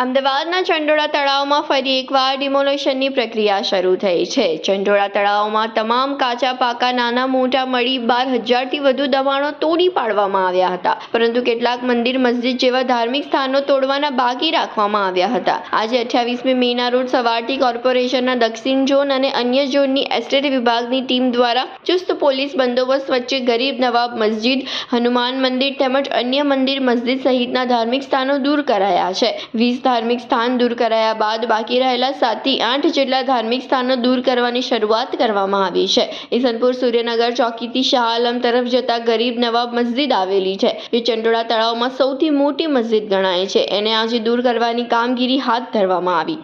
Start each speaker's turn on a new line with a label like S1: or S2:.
S1: અમદાવાદના ચંડોળા તળાવમાં ફરી એકવાર ડિમોલેશનની પ્રક્રિયા શરૂ થઈ છે. ચંડોળા તળાવમાં તમામ કાચા પાકા નાના મોટા મળી બાર હજારથી વધુ દબાણો તોડી પાડવામાં આવ્યા હતા. પરંતુ કેટલાક મંદિર, મસ્જિદ જેવા ધાર્મિક સ્થાનો તોડવાના બાકી રાખવામાં આવ્યા હતા. આજે અઠ્યાવીસમી મેના રોડ સવારથી કોર્પોરેશનના દક્ષિણ ઝોન અને અન્ય ઝોનની એસ્ટેટ વિભાગની ટીમ દ્વારા ચુસ્ત પોલીસ બંદોબસ્ત વચ્ચે ગરીબ નવાબ મસ્જિદ, હનુમાન મંદિર તેમજ અન્ય મંદિર, મસ્જિદ સહિતના ધાર્મિક સ્થાનો દૂર કરાયા છે. ધાર્મિક સ્થાન દૂર કરાયા બાદ બાકી રહેલા સાતથી આઠ જેટલા ધાર્મિક સ્થાનો દૂર કરવાની શરૂઆત કરવામાં આવી છે. ઈસનપુર સૂર્યનગર ચોકીથી શાહ આલમ તરફ જતા ગરીબ નવાબ મસ્જિદ આવેલી છે, જે ચંડોળા તળાવમાં સૌથી મોટી મસ્જિદ ગણાય છે. એને આજે દૂર કરવાની કામગીરી હાથ ધરવામાં આવી.